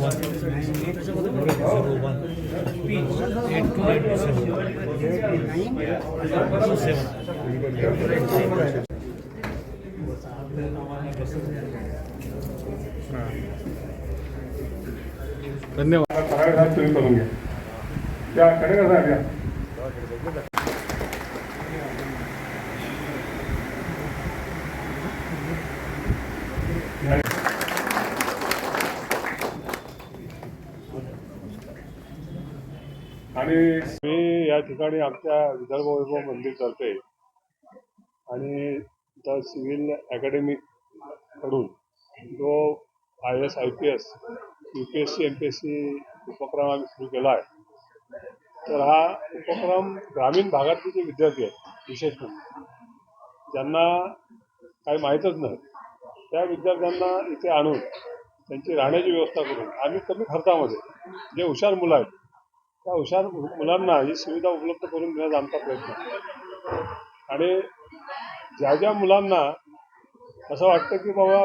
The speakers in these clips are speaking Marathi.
One zero one eight two eight seven seven धन्यवाद. सगळ्या तुम्ही करून घ्या त्या कडे कसा घ्या आणि मी या ठिकाणी आमच्या विदर्भ वैभव मंदिरतर्फे आणि द सिव्हिल अकॅडमीकडून जो I S I P S U P S C M P S C उपक्रम आम्ही सुरू केला आहे. तर हा उपक्रम ग्रामीण भागातले जे विद्यार्थी आहेत विशेष म्हणजे ज्यांना काही माहीतच नाही त्या विद्यार्थ्यांना इथे आणून त्यांची राहण्याची व्यवस्था करून आम्ही कमी खर्चामध्ये जे हुशार मुलं आहेत त्या हुशार मुलांना ही सुविधा उपलब्ध करून देण्याचा आमचा प्रयत्न आहे. आणि ज्या ज्या मुलांना असं वाटतं की बाबा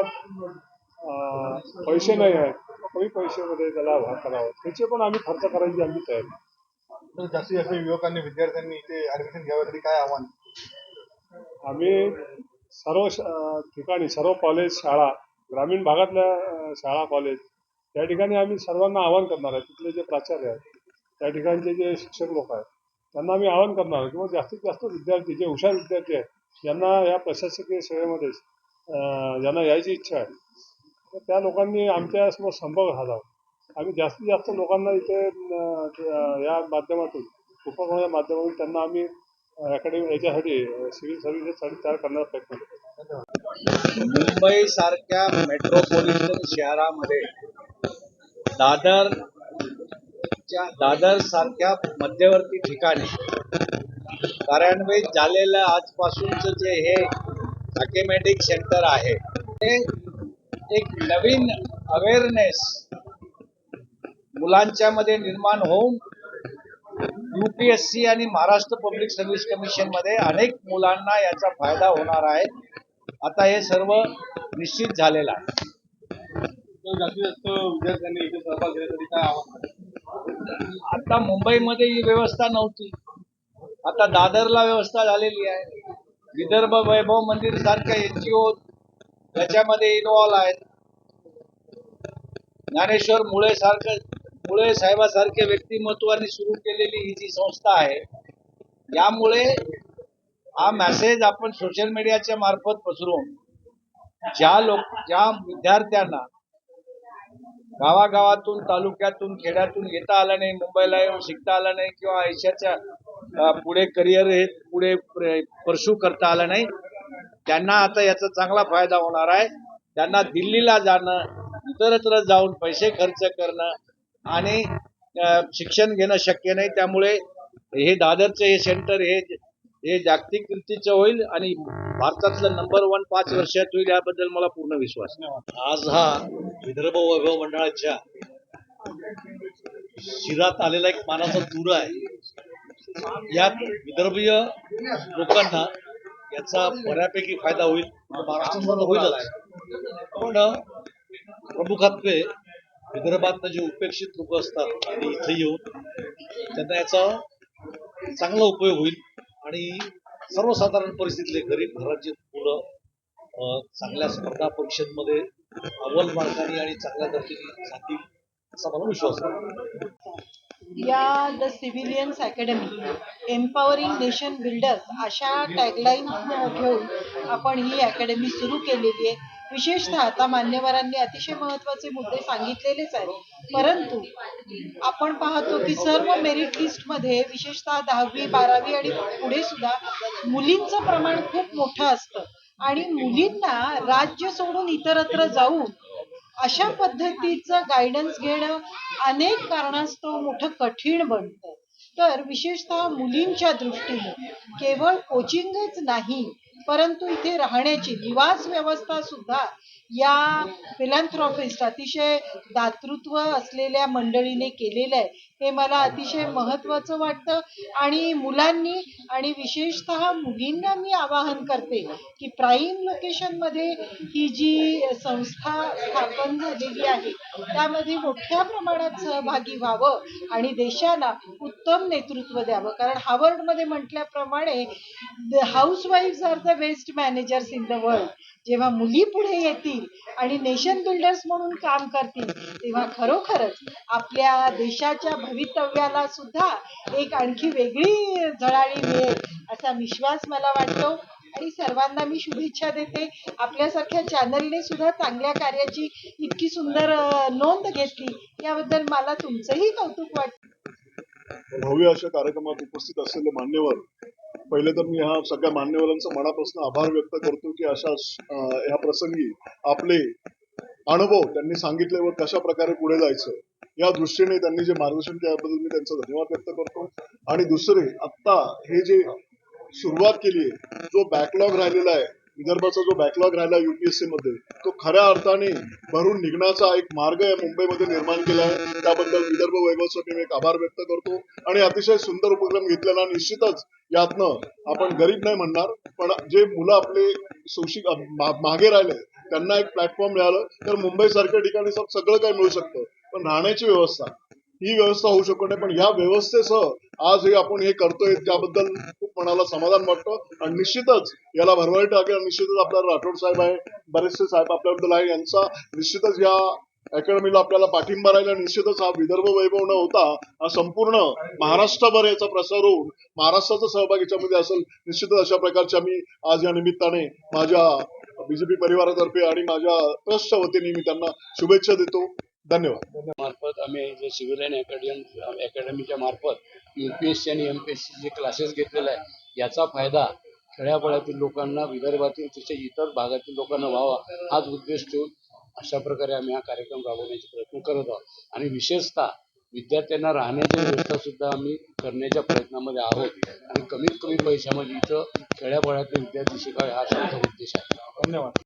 पैसे नाही आहेत कमी पैशामध्ये त्याला भाग करावं त्याचे पण आम्ही खर्च करायची आमची तयारी. जास्तीत जास्त युवकांनी विद्यार्थ्यांनी इथे ऍडमिशन घ्यावं काय आव्हान? आम्ही सर्व ठिकाणी सर्व कॉलेज शाळा ग्रामीण भागातल्या शाळा कॉलेज त्या ठिकाणी आम्ही सर्वांना आवाहन करणार आहे. तिथले जे प्राचार्य आहेत त्या ठिकाणचे जे शिक्षक लोक आहेत त्यांना आम्ही आवाहन करणार आहे किंवा जास्तीत जास्त विद्यार्थी जे हुशार विद्यार्थी आहेत ज्यांना या प्रशासकीय सेवेमध्ये ज्यांना यायची इच्छा आहे. तर त्या लोकांनी आमच्यासमोर संभव साधावा आम्ही जास्तीत जास्त लोकांना इथे या माध्यमातून उपक्रमाच्या माध्यमातून त्यांना आम्ही अकॅडमी याच्यासाठी सिव्हिल सर्व्हिसेससाठी तयार करण्याचा प्रयत्न करतो. मुंबई सारख्या मेट्रोपॉलिटन शहरामध्ये दादर दादर सारख्या मध्यवर्ती ठिकाणी कार्यान्वित झालेलं आजपासूनच जे हे अकॅमेटिक सेंटर आहे ते एक नवीन अवेअरनेस मुलांच्या मध्ये निर्माण होऊन युपीएससी आणि महाराष्ट्र पब्लिक सर्व्हिस कमिशनमध्ये अनेक मुलांना याचा फायदा होणार आहे. आता हे सर्व निश्चित झालेलं आहे. जास्तीत जास्त विद्यार्थ्यांनी इथे सहभाग घेण्यासाठी काय आव्हान आता मुंबईमध्ये ही व्यवस्था नव्हती. आता दादरला व्यवस्था झालेली आहे. विदर्भ वैभव मंदिर सारख्या एनजीओ त्याच्यामध्ये इन्व्हॉल्व आहेत. ज्ञानेश्वर मुळे सारखं मुळे साहेबासारखे व्यक्तिमत्वाने सुरू केलेली ही जी संस्था आहे यामुळे हा मेसेज आपण सोशल मीडियाच्या मार्फत पसरून ज्या लोक ज्या विद्यार्थ्यांना गावागावातून तालुक्यातून खेड्यातून येता आलं नाही मुंबईला येऊन शिकता आलं नाही किंवा आयुष्याच्या पुढे करिअर हे पुढे परशू करता आलं नाही त्यांना आता याचा चांगला फायदा होणार आहे. त्यांना दिल्लीला जाणं इतरत्र जाऊन पैसे खर्च करणं आणि शिक्षण घेणं शक्य नाही. त्यामुळे हे दादरचं हे सेंटर हे हे जागतिक कीर्तीचं होईल आणि भारतातलं नंबर वन पाच वर्षात होईल याबद्दल मला पूर्ण विश्वास आज हा विदर्भ वैभव मंडळाच्या शिरात आलेला एक मानाचा दूर आहे. यात विदर्भीय लोकांना याचा बऱ्यापैकी फायदा होईल. महाराष्ट्रात होईलच. पण प्रमुखात्वे विदर्भातनं जे उपेक्षित लोक असतात आणि इथे येऊन त्यांना याचा चांगला उपयोग होईल. आणि सर्वसाधारण परिस्थितीतले गरीब घराचे मुलं चांगल्या स्पर्धा परीक्षेमध्ये अव्वल मार्गाने आणि चांगल्या दर्जाने जातील असा मला विश्वास आहे. या the civilians academy empowering nation builders अशा टॅगलाईन घेऊन आपण ही अकॅडमी सुरू केलेली आहे. विशेषतः आता मान्यवरांनी अतिशय महत्त्वाचे मुद्दे सांगितलेलेच आहेत. परंतु आपण पाहतो की सर्व मेरिट लिस्टमध्ये विशेषतः दहावी बारावी आणि पुढे सुद्धा मुलींचं प्रमाण खूप मोठं असतं. आणि मुलींना राज्य सोडून इतरत्र जाऊन अशा पद्धतीचं गायडन्स घेणं अनेक कारणास्तव मोठं कठीण बनतं. तर विशेषतः मुलींच्या दृष्टीने केवळ कोचिंगच नाही परंतु इथे राहण्याची निवास व्यवस्था सुद्धा या फिलॅन्थ्रॉपिस्ट अतिशय दातृत्व असलेल्या मंडळीने केलेलं आहे. हे मला अतिशय महत्त्वाचं वाटतं आणि मुलांनी आणि विशेषतः मुलींना मी आवाहन करते की प्राईम लोकेशनमध्ये ही जी संस्था स्थापन झालेली आहे त्यामध्ये मोठ्या प्रमाणात सहभागी व्हावं आणि देशाला उत्तम नेतृत्व द्यावं. कारण हावर्डमध्ये म्हटल्याप्रमाणे the housewife are the best managers in the world जेव्हा मुली पुढे येतील आणि नेशन बिल्डर्स म्हणून काम करतील तेव्हा खरोखरच आपल्या देशाच्या भवितव्याला सुद्धा एक आणखी वेगळी झळाळी मिळेल असा विश्वास मला वाटतो. आणि सर्वांना मी शुभेच्छा देते. आपल्यासारख्या चॅनलने सुद्धा चांगल्या कार्याची इतकी सुंदर नोंद घेतली. याबद्दल मला तुमचंही कौतुक वाटतं भव्य अशा कार्यक्रमात उपस्थित असलेले मान्यवर पहिले तर मी ह्या सगळ्या मान्यवरांचा मनापासून आभार व्यक्त करतो की अशा ह्या प्रसंगी आपले अनुभव त्यांनी सांगितले व कशा प्रकारे पुढे जायचं या दृष्टीने त्यांनी जे मार्गदर्शन केल्याबद्दल मी त्यांचा धन्यवाद व्यक्त करतो. आणि दुसरे आत्ता हे जे सुरुवात केली जो बॅकलॉग राहिलेला आहे विदर्भाचा जो बॅकलॉग राहिला युपीएससी मध्ये तो खऱ्या अर्थाने भरून निघण्याचा एक मार्ग या मुंबईमध्ये निर्माण केला आहे. त्याबद्दल विदर्भ वैभवसाठी मी एक आभार व्यक्त करतो. आणि अतिशय सुंदर उपक्रम घेतलेला निश्चितच यातनं आपण गरीब नाही म्हणणार पण जे मुलं आपले सोशिक मागे राहिले त्यांना एक प्लॅटफॉर्म मिळालं तर मुंबई सारख्या ठिकाणी सगळं काही मिळू शकतं. पण राहण्याची व्यवस्था ही व्यवस्था होऊ शकत नाही. पण या व्यवस्थेसह आज हे आपण हे करतोय त्याबद्दल खूप मनाला समाधान वाटतं. आणि निश्चितच याला भरभराटी टाकेल निश्चितच आपल्याला राठोड साहेब आहे बरेचसे साहेब आपल्याबद्दल आहे यांचा निश्चितच या अकॅडमीला आपल्याला पाठिंबा राहिला निश्चितच हा विदर्भ वैभव न होता हा संपूर्ण महाराष्ट्रभर याचा प्रसार होऊन महाराष्ट्राचा सहभाग याच्यामध्ये असेल निश्चितच अशा प्रकारच्या मी आज या निमित्ताने माझ्या बीजेपी परिवारातर्फे आणि माझ्या ट्रस्टच्या वतीने मी त्यांना शुभेच्छा देतो. धन्यवाद. मार्फत आम्ही जे सिव्हिल लाईन अकॅडमी अकॅडमीच्या मार्फत यू पी एस सी आणि एम पी एस सी जे क्लासेस घेतलेले आहे याचा फायदा खेड्यापाड्यातील लोकांना विदर्भातील तसेच इतर भागातील लोकांना व्हावा हाच उद्देश ठेवून अशा प्रकारे आम्ही हा कार्यक्रम राबवण्याचे प्रयत्न करत आहोत. आणि विशेषतः विद्यार्थ्यांना राहण्याची व्यवस्था सुद्धा आम्ही करण्याच्या प्रयत्नामध्ये आहोत. आणि कमीत कमी पैशामध्ये इथं खेड्यापाड्यातील विद्यार्थी शिकावे हा आमचा उद्देश आहे. धन्यवाद.